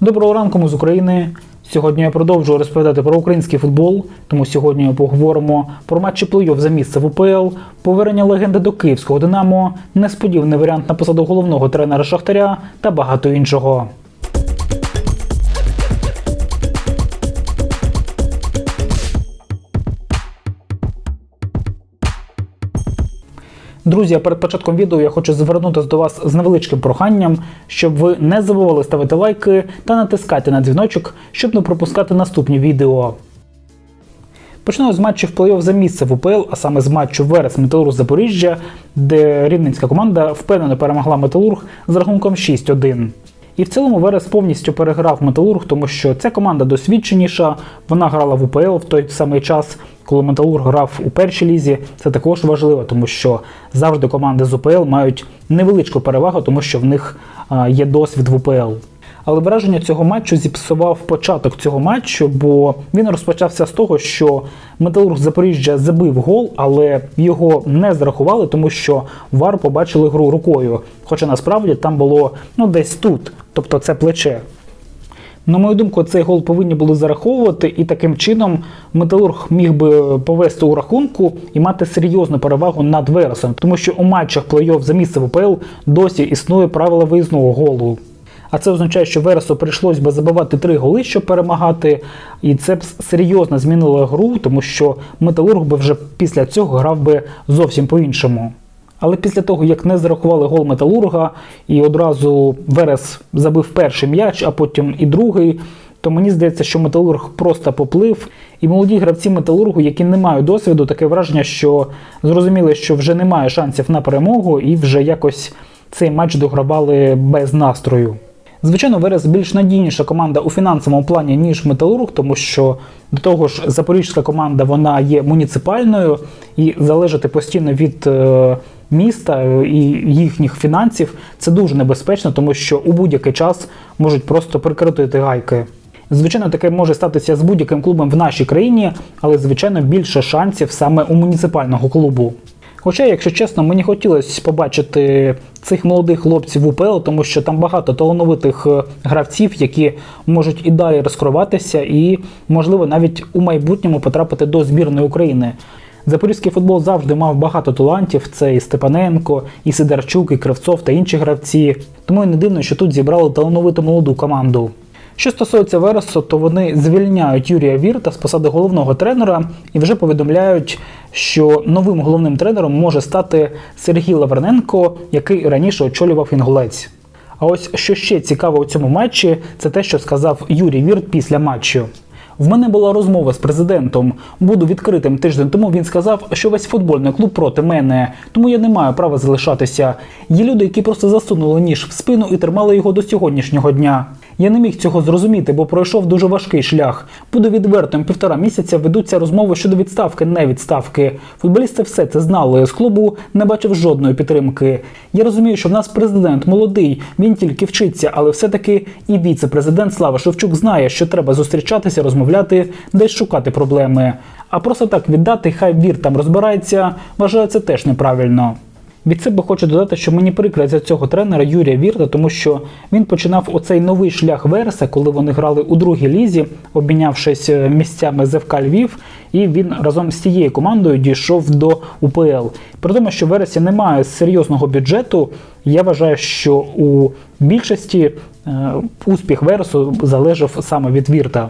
Доброго ранку ми з України. Сьогодні я продовжую розповідати про український футбол, тому сьогодні ми поговоримо про матчі плей-офф за місце в УПЛ, повернення легенди до київського Динамо, несподіваний варіант на посаду головного тренера Шахтаря та багато іншого. Друзі, перед початком відео я хочу звернутися до вас з невеличким проханням, щоб ви не забували ставити лайки та натискати на дзвіночок, щоб не пропускати наступні відео. Починаю з матчів плей-офф за місце в УПЛ, а саме з матчу Верес Металург Запоріжжя, де рівненська команда впевнено перемогла Металург з рахунком 6-1. І в цілому Верес повністю переграв Металург, тому що ця команда досвідченіша, вона грала в УПЛ в той самий час, коли Металург грав у першій лізі. Це також важливо, тому що завжди команди з УПЛ мають невеличку перевагу, тому що в них є досвід в УПЛ. Але враження цього матчу зіпсував початок цього матчу, бо він розпочався з того, що Металург Запоріжжя забив гол, але його не зарахували, тому що вар побачили гру рукою. Хоча насправді там було ну десь тут, тобто це плече. На мою думку, цей гол повинні були зараховувати, і таким чином Металург міг би повести у рахунку і мати серйозну перевагу над Вересом, тому що у матчах плей-офф за місце в УПЛ досі існує правило виїзного голу. А це означає, що Вересу прийшлось би забивати три голи, щоб перемагати, і це б серйозно змінило гру, тому що Металург би вже після цього грав би зовсім по-іншому. Але після того, як не зарахували гол Металурга, і одразу Верес забив перший м'яч, а потім і другий, то мені здається, що Металург просто поплив. І молоді гравці Металургу, які не мають досвіду, таке враження, що зрозуміли, що вже немає шансів на перемогу, і вже якось цей матч догравали без настрою. Звичайно, Верес більш надійніша команда у фінансовому плані, ніж Металург, тому що до того ж запорізька команда вона є муніципальною і залежати постійно від е, міста і їхніх фінансів це дуже небезпечно, тому що у будь-який час можуть просто прикрутити гайки. Звичайно, таке може статися з будь-яким клубом в нашій країні, але звичайно більше шансів саме у муніципального клубу. Хоча, якщо чесно, мені хотілося побачити цих молодих хлопців в УПЛ, тому що там багато талановитих е, гравців, які можуть і далі розкриватися, і, можливо, навіть у майбутньому потрапити до збірної України. Запорізький футбол завжди мав багато талантів: це і Степаненко, і Сидорчук, і Кривцов та інші гравці. Тому і не дивно, що тут зібрали талановиту молоду команду. Що стосується Вересу, то вони звільняють Юрія Вірта з посади головного тренера і вже повідомляють, що новим головним тренером може стати Сергій Лаврененко, який раніше очолював інгулець. А ось що ще цікаво у цьому матчі, це те, що сказав Юрій Вірт після матчу. В мене була розмова з президентом. Буду відкритим тиждень тому. Він сказав, що весь футбольний клуб проти мене, тому я не маю права залишатися. Є люди, які просто засунули ніж в спину і тримали його до сьогоднішнього дня. Я не міг цього зрозуміти, бо пройшов дуже важкий шлях. Буду відвертим, півтора місяця ведуться розмови щодо відставки, не відставки. Футболісти все це знали. З клубу не бачив жодної підтримки. Я розумію, що в нас президент молодий, він тільки вчиться, але все-таки і віце-президент Слава Шевчук знає, що треба зустрічатися, розмовляти, десь шукати проблеми. А просто так віддати, хай вір там розбирається, вважаю це теж неправильно. Від себе хочу додати, що мені прикро за цього тренера Юрія Вірта, тому що він починав оцей новий шлях Вереса, коли вони грали у другій лізі, обмінявшись е, місцями з Львів, і він разом з цією командою дійшов до УПЛ. При тому, що Вересі немає серйозного бюджету, я вважаю, що у більшості е, успіх Вересу залежав саме від Вірта.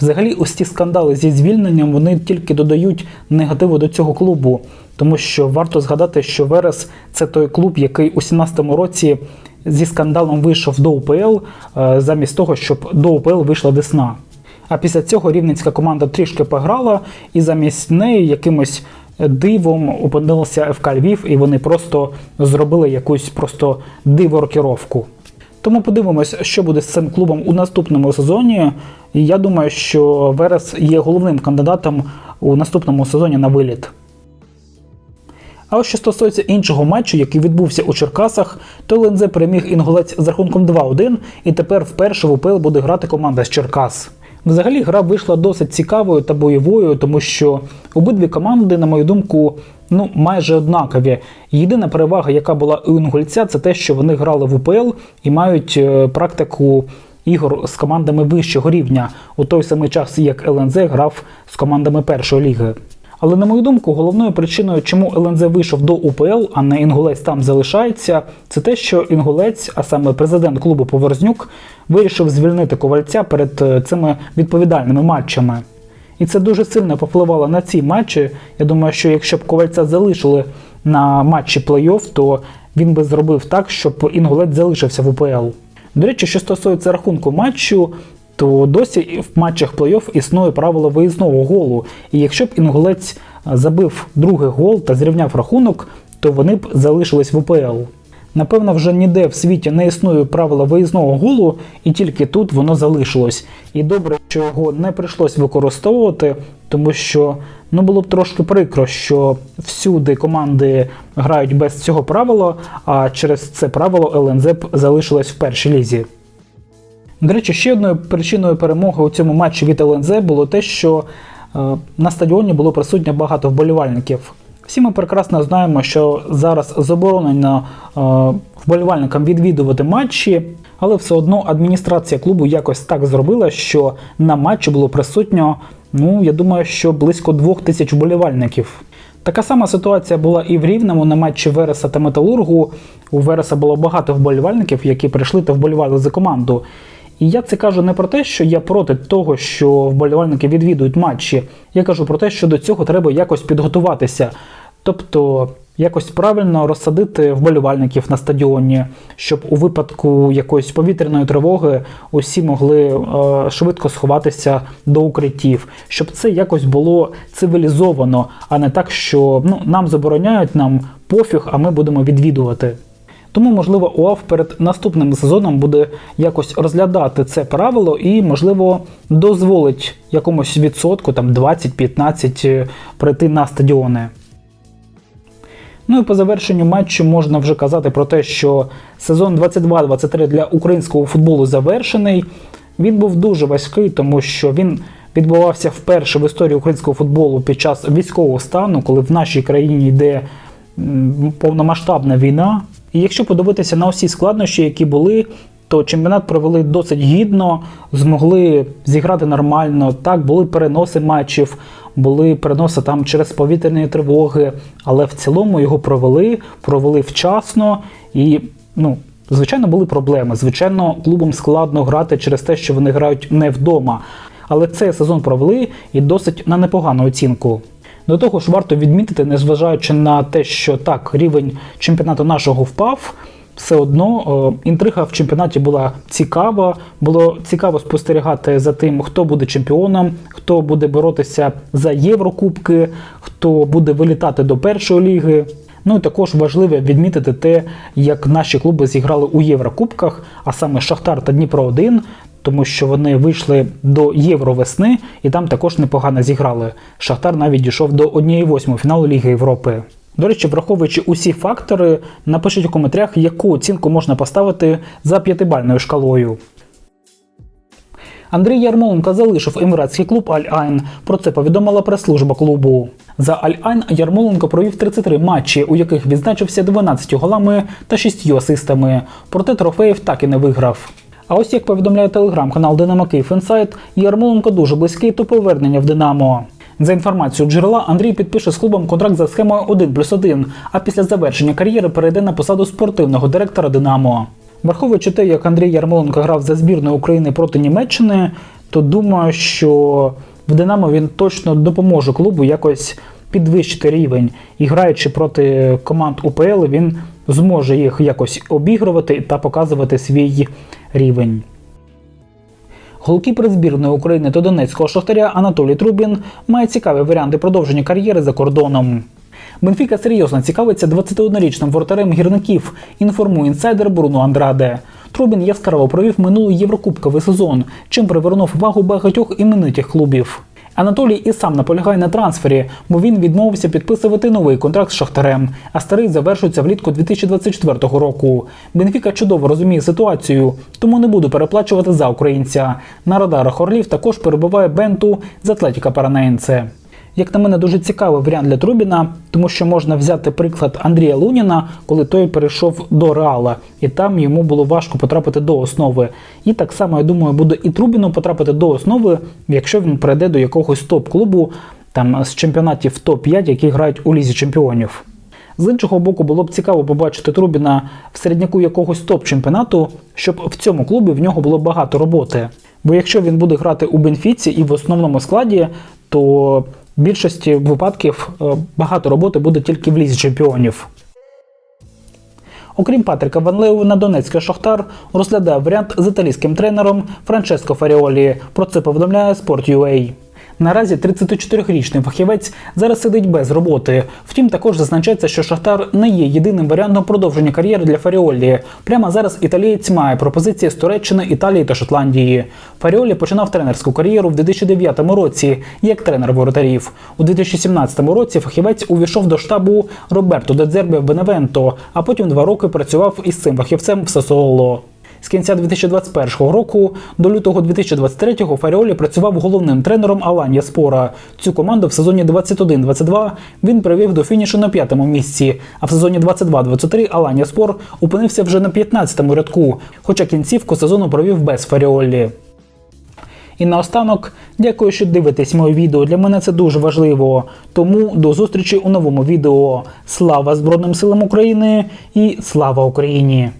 Взагалі, ось ці скандали зі звільненням вони тільки додають негативу до цього клубу, тому що варто згадати, що Верес це той клуб, який у 17-му році зі скандалом вийшов до УПЛ, е, замість того, щоб до УПЛ вийшла Десна. А після цього рівненська команда трішки пограла, і замість неї якимось дивом опинилася ФК Львів, і вони просто зробили якусь просто диворокіровку. Тому подивимось, що буде з цим клубом у наступному сезоні. І я думаю, що Верес є головним кандидатом у наступному сезоні на виліт. А ось що стосується іншого матчу, який відбувся у Черкасах, то ЛНЗ переміг інгулець з рахунком 2-1, і тепер вперше в УПЛ буде грати команда з Черкас. Взагалі гра вийшла досить цікавою та бойовою, тому що обидві команди, на мою думку, ну майже однакові. Єдина перевага, яка була у інгульця, це те, що вони грали в УПЛ і мають е, практику ігор з командами вищого рівня у той самий час, як ЛНЗ грав з командами першої ліги. Але на мою думку, головною причиною, чому ЛНЗ вийшов до УПЛ, а не Інгулець там залишається, це те, що Інгулець, а саме президент клубу Поверзнюк, вирішив звільнити ковальця перед е, цими відповідальними матчами. І це дуже сильно попливало на ці матчі. Я думаю, що якщо б ковальця залишили на матчі плей-офф, то він би зробив так, щоб Інгулець залишився в УПЛ. До речі, що стосується рахунку матчу, то досі в матчах плей-офф існує правило виїзного голу. І якщо б інгулець забив другий гол та зрівняв рахунок, то вони б залишились в УПЛ. Напевно, вже ніде в світі не існує правила виїзного голу, і тільки тут воно залишилось. І добре, що його не прийшлось використовувати, тому що ну було б трошки прикро, що всюди команди грають без цього правила, а через це правило ЛНЗ залишилось в першій лізі. До речі, ще одною причиною перемоги у цьому матчі від ЛНЗ було те, що е, на стадіоні було присутньо багато вболівальників. Всі ми прекрасно знаємо, що зараз заборонено е, вболівальникам відвідувати матчі, але все одно адміністрація клубу якось так зробила, що на матчі було присутньо, ну я думаю, що близько двох тисяч вболівальників. Така сама ситуація була і в Рівному на матчі Вереса та Металургу. У Вереса було багато вболівальників, які прийшли та вболівали за команду. І я це кажу не про те, що я проти того, що вболівальники відвідують матчі. Я кажу про те, що до цього треба якось підготуватися. Тобто якось правильно розсадити вболівальників на стадіоні, щоб у випадку якоїсь повітряної тривоги усі могли е, швидко сховатися до укриттів, щоб це якось було цивілізовано, а не так, що ну, нам забороняють, нам пофіг, а ми будемо відвідувати. Тому, можливо, УАВ перед наступним сезоном буде якось розглядати це правило і, можливо, дозволить якомусь відсотку, там 20-15 прийти на стадіони. Ну і по завершенню матчу можна вже казати про те, що сезон 22-23 для українського футболу завершений. Він був дуже важкий, тому що він відбувався вперше в історії українського футболу під час військового стану, коли в нашій країні йде повномасштабна війна. І якщо подивитися на усі складнощі, які були, то чемпіонат провели досить гідно, змогли зіграти нормально. Так, були переноси матчів, були переноси там через повітряні тривоги, але в цілому його провели, провели вчасно і, ну. Звичайно, були проблеми. Звичайно, клубам складно грати через те, що вони грають не вдома. Але цей сезон провели і досить на непогану оцінку. До того ж, варто відмітити, незважаючи на те, що так, рівень чемпіонату нашого впав, все одно е, інтрига в чемпіонаті була цікава. Було цікаво спостерігати за тим, хто буде чемпіоном, хто буде боротися за Єврокубки, хто буде вилітати до першої ліги. Ну і також важливо відмітити те, як наші клуби зіграли у Єврокубках, а саме Шахтар та Дніпро 1 тому що вони вийшли до Євровесни і там також непогано зіграли. Шахтар навіть дійшов до 1-8 фіналу Ліги Європи. До речі, враховуючи усі фактори, напишіть у коментарях, яку оцінку можна поставити за п'ятибальною шкалою. Андрій Ярмоленко залишив еміратський клуб Аль-Айн. Про це повідомила прес-служба клубу. За Аль-Айн Ярмоленко провів 33 матчі, у яких відзначився 12 голами та 6 асистами. Проте трофеїв так і не виграв. А ось як повідомляє телеграм-канал Динамо Київ Інсайт, Ярмоленко дуже близький до повернення в Динамо. За інформацією джерела, Андрій підпише з клубом контракт за схемою 1 плюс 1, а після завершення кар'єри перейде на посаду спортивного директора Динамо. Враховуючи те, як Андрій Ярмоленко грав за збірною України проти Німеччини, то думаю, що в Динамо він точно допоможе клубу якось підвищити рівень. І граючи проти команд УПЛ, він зможе їх якось обігрувати та показувати свій рівень. Голкіпер збірної України та Донецького шахтаря Анатолій Трубін має цікаві варіанти продовження кар'єри за кордоном. Бенфіка серйозно цікавиться 21-річним воротарем гірників, інформує інсайдер Бруно Андраде. Трубін яскраво провів минулий єврокубковий сезон, чим привернув увагу багатьох іменитих клубів. Анатолій і сам наполягає на трансфері, бо він відмовився підписувати новий контракт з Шахтарем, а старий завершується влітку 2024 року. Бенфіка чудово розуміє ситуацію, тому не буду переплачувати за українця. На радарах Орлів також перебуває Бенту з Атлетіка Паранаєнце. Як на мене, дуже цікавий варіант для Трубіна, тому що можна взяти приклад Андрія Луніна, коли той перейшов до Реала, і там йому було важко потрапити до основи. І так само, я думаю, буде і Трубіну потрапити до основи, якщо він перейде до якогось топ-клубу там з чемпіонатів топ-5, які грають у лізі чемпіонів. З іншого боку, було б цікаво побачити Трубіна в середняку якогось топ-чемпіонату, щоб в цьому клубі в нього було багато роботи. Бо якщо він буде грати у Бенфіці і в основному складі, то більшості випадків е, багато роботи буде тільки в лізі чемпіонів. Окрім Патріка Ван Леуена, Донецький Шахтар розглядає варіант з італійським тренером Франческо Фаріолі. Про це повідомляє Sport.ua. Наразі 34-річний фахівець зараз сидить без роботи. Втім, також зазначається, що Шахтар не є єдиним варіантом продовження кар'єри для Фаріолі. Прямо зараз італієць має пропозиції з Туреччини, Італії та Шотландії. Фаріолі починав тренерську кар'єру в 2009 році як тренер воротарів. У 2017 році фахівець увійшов до штабу Роберто Дедзербі в Беневенто, а потім два роки працював із цим фахівцем в Сасуоло. З кінця 2021 року до лютого 2023 Фаріолі працював головним тренером Аланія Спора. Цю команду в сезоні 21-22 він привів до фінішу на п'ятому місці, а в сезоні 22-23 Аланія Спор опинився вже на 15-му рядку, хоча кінцівку сезону провів без Фаріолі. І наостанок, дякую, що дивитесь моє відео. Для мене це дуже важливо. Тому до зустрічі у новому відео. Слава Збройним силам України і слава Україні!